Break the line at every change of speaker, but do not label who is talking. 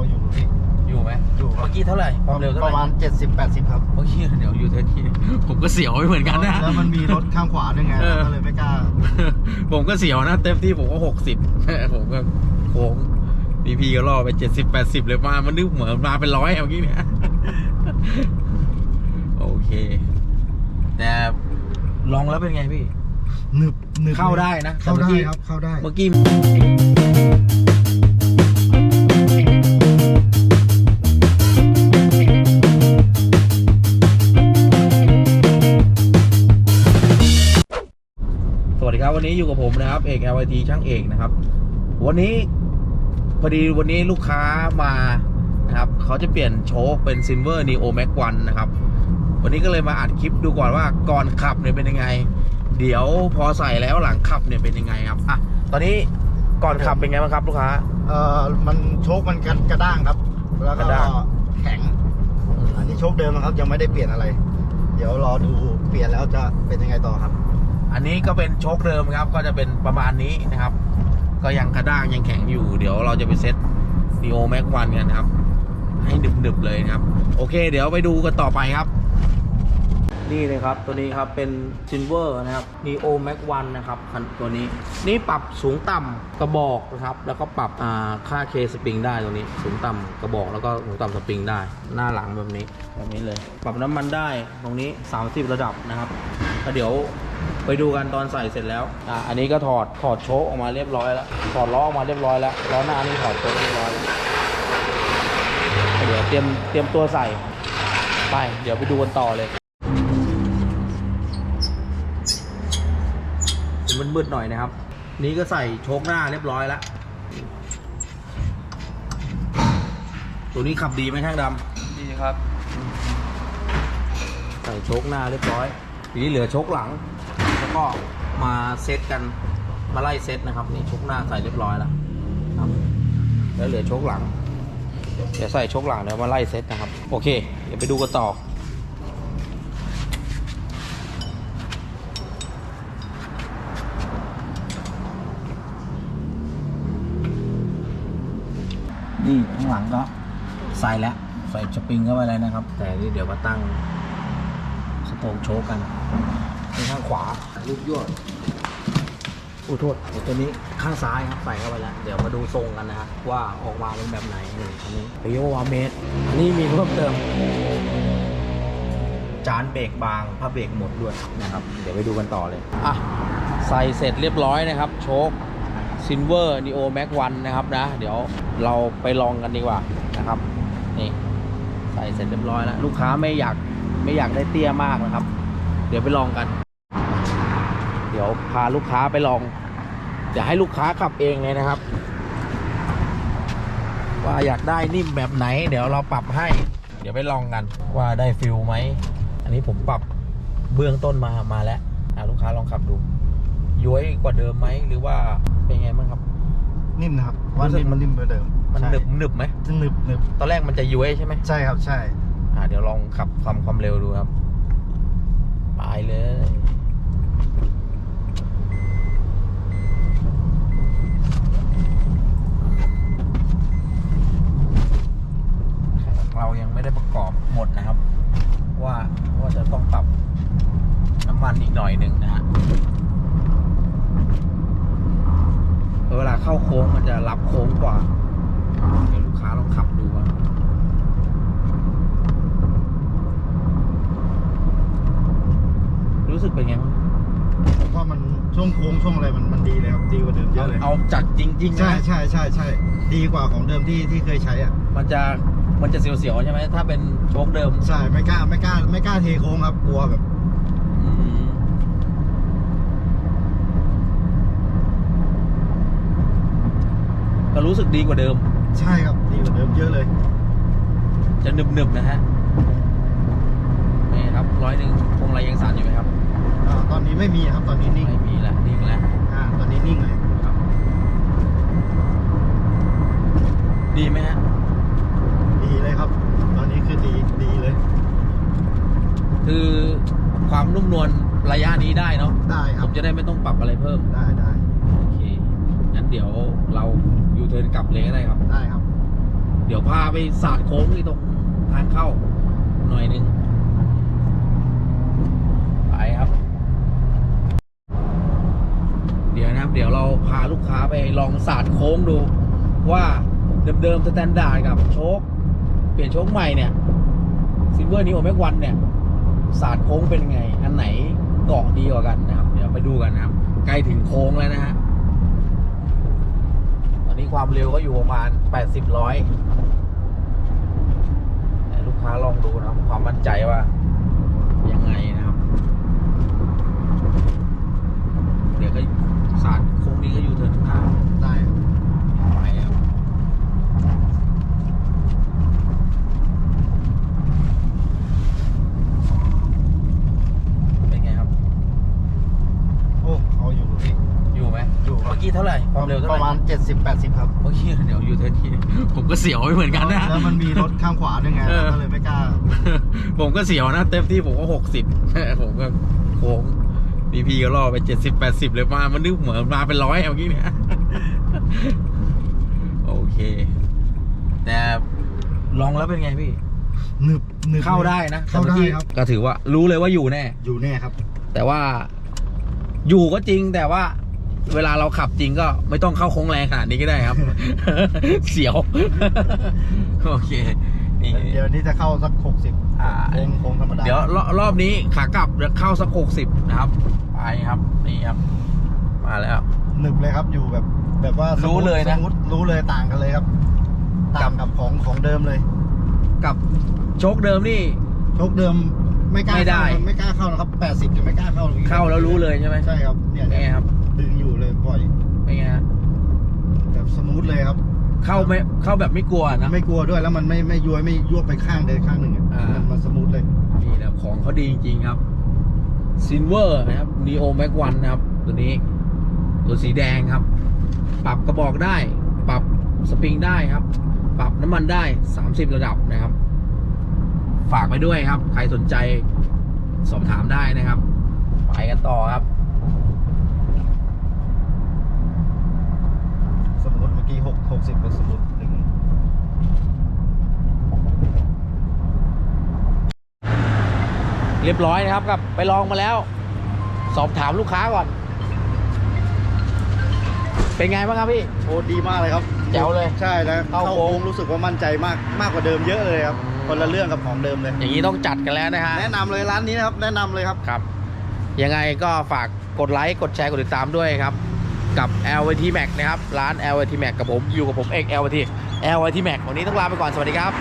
ออยู่พี่
อยู่ไหม
อยู่ครับ
เมื่อกี้เท่าไหร่ความเร็วเท่า
ป
ไห
ระมา
ร่
ณ 70 80 ครับ
เมื่อกี้เดี๋ยวอยู่เทนที่ผมก็เสียวไปเหมือนกันนะ
แล้วมันมีรถข้างขวาด้วยไง
เออ
ก็เลยไม่กล้า
ผมก็เสียวนะ เต็มที่ผมก็หกสิบ ผมก็โค้งพีพีก็ล่อไปเจ็ดสิบแปดสิบเลยมา มันนึกเหมือนมาเป็นร้อยเอางี้เนี่ย โอเค แต่ลองแล้วเป็นไงพี่
หนึบหนึบ
เข้าได้นะ
เข้าได้
แต่เมื่อกี้
ครับเข้าได้
เมื่อกี้ อยู่กับผมนะครับ เอก LIT ช่างเอกนะครับ วันนี้พอดีวันนี้ลูกค้ามานะครับเขาจะเปลี่ยนโชคเป็น Silver Neo Max 1นะครับ วันนี้ก็เลยมาอัดคลิปดูก่อนว่าก่อนขับเนี่ยเป็นยังไง เดี๋ยวพอใส่แล้วหลังขับเนี่ยเป็นยังไงครับอะตอนนี้ก่อนขับเป็นไงบ้างครับลูกค้า
เอ่อมันโชคมันกันกระด้างครับ แล้ว
ก
ก็
ระด้าง
แข็ง อันนี้โชคเดิมนะครับยังไม่ได้เปลี่ยนอะไร เดี๋ยวรอดูเปลี่ยนแล้วจะเป็นยังไงต่อครับ
อันนี้ก็เป็นโชคเดิมครับ ก็จะเป็นประมาณนี้นะครับ ก็ยังกระด้างยังแข็งอยู่ เดี๋ยวเราจะไปเซ็ต Neo Max 1กันนครับ ให้หนึบๆเลยครับ โอเค เดี๋ยวไปดูกันต่อไปครับ นี่เลยครับ ตัวนี้ครับเป็น Silver นะครับ Neo Max 1นะครับคันตัวนี้ นี่ปรับสูงต่ำกระบอกนะครับ แล้วก็ปรับอ่าเคสปริงได้ตรงนี้ สูงต่ำกระบอกแล้วก็สูงต่ำสปริงได้ หน้าหลังแบบนี้แบบนี้เลย ปรับน้ำมันได้ตรงนี้ 30 ระดับนะครับแล้วเดี๋ยว ไปดูกันตอนใส่เสร็จแล้วอ่าอันนี้ก็ถอดถอดโชคออกมาเรียบร้อยแล้วถอดล้อออกมาเรียบร้อยแล้วล้อหน้านี่ถอดโชคเรียบร้อยแล้วเดี๋ยวเตรียมเตรียมตัวใส่ไป เดี๋ยวไปดูกันต่อเลยเป็นมืดๆหน่อยนะครับ นี้ก็ใส่โชคหน้าเรียบร้อยแล้วตัวนี้ขับดีไหมช่างด
ดีครับำ
ใส่โชคหน้าเรียบร้อยทีนี้เหลือโชคหลัง แล้วก็มาเซตกันมาไล่เซตนะครับนี่โชคหน้าใส่เรียบร้อยแล้วครับแล้วเหลือโชคหลัง เดี๋ยวใส่โชคหลังเดี๋ยวมาไล่เซตนะครับ โอเค เดี๋ยวไปดูกันต่อนี่ข้างหลังก็ใส่แล้ว ใส่สปริงเข้าไปเลยนะครับ แต่นี่เดี๋ยวมาตั้งสโตงโชกกัน ข้างขวาลูกยวดอุโทษเดี๋ยวตัวนี้ข้างซ้ายครับใส่เข้าไปแล้ว เดี๋ยวมาดูทรงกันนะครว่าออกมาเป็นแบบไหนนี่อันนี้เรียวาเมตรอันนี้มีเพิ่มเติม จานเบรกบางผ้าเบรกหมดด้วยนะครับ เดี๋ยวไปดูกันต่อเลยอะใส่เสร็จเรียบร้อยนะครับ โชค Silver Neo Max 1นะครับนะ เดี๋ยวเราไปลองกันดีกว่านะครับนี่ใส่เสร็จเรียบร้อยแล้ว ลูกค้าไม่อยากไม่อยากได้เตี้ยมากนะครับ เดี๋ยวไปลองกัน เดี๋ยวพาลูกค้าไปลอง เดี๋ยวให้ลูกค้าขับเองเลยนะครับ ว่าอยากได้นิ่มแบบไหน เดี๋ยวเราปรับให้ เดี๋ยวไปลองกันว่าได้ฟิลไหม อันนี้ผมปรับเบื้องต้นมามาแล้วอะลูกค้าลองขับดู ย้วยกว่าเดิมไหมหรือว่าเป็นไงบ้างครับ
นิ่มนะครับว่า
รู้สึก
นิ่มมันนิ่มเหมือนเดิม
มัน
ใช่
หนึบหนึบไหม
จะหนึบหนึบ
ตอนแรกมันจะย้วยใช่ไหม
ใช่ครับใช่
อ่าเดี๋ยวลองขับความความเร็วดูครับ ไปเลย เรายังไม่ได้ประกอบหมดนะครับ ว่าว่าจะต้องปรับน้ำมันอีกหน่อยหนึ่งนะฮะเวลาเข้าโค้งมันจะรับโค้งกว่าเดี๋ยวลูกค้าลองขับดูว่า รู้สึกเป็นไงบ้าง
ผมว่ามันช่วงโค้งช่วงอะไรมันมันดีเลยครับ ดีกว่า เดิมเย
เอา
อะเลย
เอาจัดจริงๆ
ใช่
นะ
ใช่ใช่ใช่ดีกว่าของเดิมที่ที่เคยใช้อะ
มันจะมันจะเสียวๆใช่ไหมถ้าเป็นโชคเดิม
ใช่ไม่กล้าไม่กล้าไม่กล้าเทโค้งครับกลัวแบบ
อืมก็รู้สึกดีกว่าเดิม
ใช่ครับดีกว่าเดิมเยอะเลย
จะหนึบๆนะฮะนี่ครับร้อยหนึ่งพวงไรยังสั่นอยู่ไหมครับ
อ่าตอนนี้ไม่มีครับตอนนี้นิ่ง
ไม่มีแล้วนิ่งแล้ว
อ่าตอนนี้นิ่งเลย
ครับ ดีไหมฮะ
ดีเลยครับ ตอนนี้คือดีดีเลย
คือความนุ่มนวลระยะนี้ได้เนาะ
ได้ค
ผ
รับ
มจะได้ไม่ต้องปรับอะไรเพิ่ม
ได้ได้
โอเค งั้นเดี๋ยวเรายูเทิร์นกลับเลยก็ได้ครับ
ได้ครับ
โเดี๋ยวพาไปสาดโค้งที่ตรงทางเข้า หน่อยหนึง ไปครับ เดี๋ยวนะครับ เดี๋ยวเราพาลูกค้าไปลองสาดโค้งดู ว่า เดิมๆสแตนดาร์ดกับโชคเปลี่ยนโชคใหม่เนี่ยซิลเวอร์นิโอแม็กวันเนี่ยศาสาดโค้งเป็นไง อันไหนเกาะดีกว่ากันนะครับ เดี๋ยวไปดูกันนะครับ ใกล้ถึงโค้งแล้วนะฮะตอนนี้ความเร็วก็อยู่ประมาณ 80ร้อยลูกค้าลองดูนะครับความมั่นใจว่า ยังไงนะครับ เดี๋ยวก็สาดโค้งนี้ก็อยู่เทิร์นข้าง
ได้ครับ
ไปครับเป็นไงครับ
โอ้เอาอยู่พี่
อยู่ไหม
อยู่ครั
เมื่
บ
อกี้เท่าไหร่ความเร็วเท่า
ป
ไหร่
ระมาณ70-80 ครับ
เมื่อกี้เดี๋ยวอยู่เทนทีผมก็เสียวไปเหมือนกันนะ
แล้วมันมีรถข้างขวาด้วยไง
เออ
ก็เลยไม่กล้า
ผมก็เสียวนะเต็มที่ผมก็หกสิบ ผมก็โค้งพีพีก็ล่อไปเจ็ดสิบแปดสิบเลยมา มันนึกเหมือนมาเป็นร้อยเอางี้เนี่ย โอเค แต่ลองแล้วเป็นไงพี่
หนึบหนึบ
เข้าได้นะ
เข้าได้
แต่มื่อกี้
ครับ
ก็ถือว่ารู้เลยว่าอยู่แน่
อยู่แน่ครับ
แต่ว่าอยู่ก็จริงแต่ว่า เวลาเราขับจริงก็ไม่ต้องเข้าโค้งแรงขนาดนี้ก็ได้ครับ เสียว โอเคนี่
เดี๋ยวนี้จะเข้าสัก60
อ่า
โค้งโค้งธรรมดา
เดี๋ยวรรอบนี้ขากลับเดี๋ยวเข้าสักหกสิบนะครับ ไปครับนี่ครับ มาแล้ว
หนึบเลยครับอยู่แบบ แบบว่า
รู้เลยนะ
สมูทรู้เลยต่างกันเลยครับต่างกับของของเดิมเลย
กับโชคเดิมนี่
โชคเดิมไม่กล้า
ไม่ได้
เข้าไม่กล้าเข้านะครับ80จะไม่กล้าเข้า
เข้าแล้วรู้เลยใช่ไหม
ใช่ครับเนี่ย
เป็นไงครับ
ดึงอยู่เลยปล่อย
เป็นไงฮะ
แบบส มูทเลยครับ
เข้าไม่เข้าแบบไม่กลัวนะ
ไม่กลัวด้วยแล้วมันไม่ไม่ย้วยไม่ยวบไปข้างใดข้างหนึ่งอะ
อ่ามั
มันมันสมูทเลย
นี่แหละของเขาดีจริงๆครับซินเวอร์นะครับ Neo Max 1นะครับ ตัวนี้ ตัวสีแดงครับ ปรับกระบอกได้ ปรับสปริงได้ครับ ปรับน้ำมันได้ 30 ระดับนะครับ ฝากไปด้วยครับ ใครสนใจสอบถามได้นะครับ ไปกันต่อครับ
สมูทเมื่อกี้หกหกสิบเป็นสมูทหนึ่ง
เรียบร้อยนะครับกับไปลองมาแล้ว สอบถามลูกค้าก่อน เป็นไงบ้างครับพี่
โอ้ดีมากเลยครับ
แจ๋วเลย
ใช่แล้ว
เข้า
เข้า
โค้ง
โค้งรู้สึกว่ามั่นใจมากมากกว่าเดิมเยอะเลยครับคนละเรื่องกับของเดิมเลย
อย่างนี้ต้องจัดกันแล้วนะฮะ
แนะนำเลยร้านนี้นะครับแนะนำเลยครับ
ครับ ยังไงก็ฝากกดไลค์กดแชร์กดติดตามด้วยครับ กับ LVT Max นะครับ ร้าน LVT Max กับผม อยู่กับผมเอก LVT LVT Max วันนี้ต้องลาไปก่อน สวัสดีครับ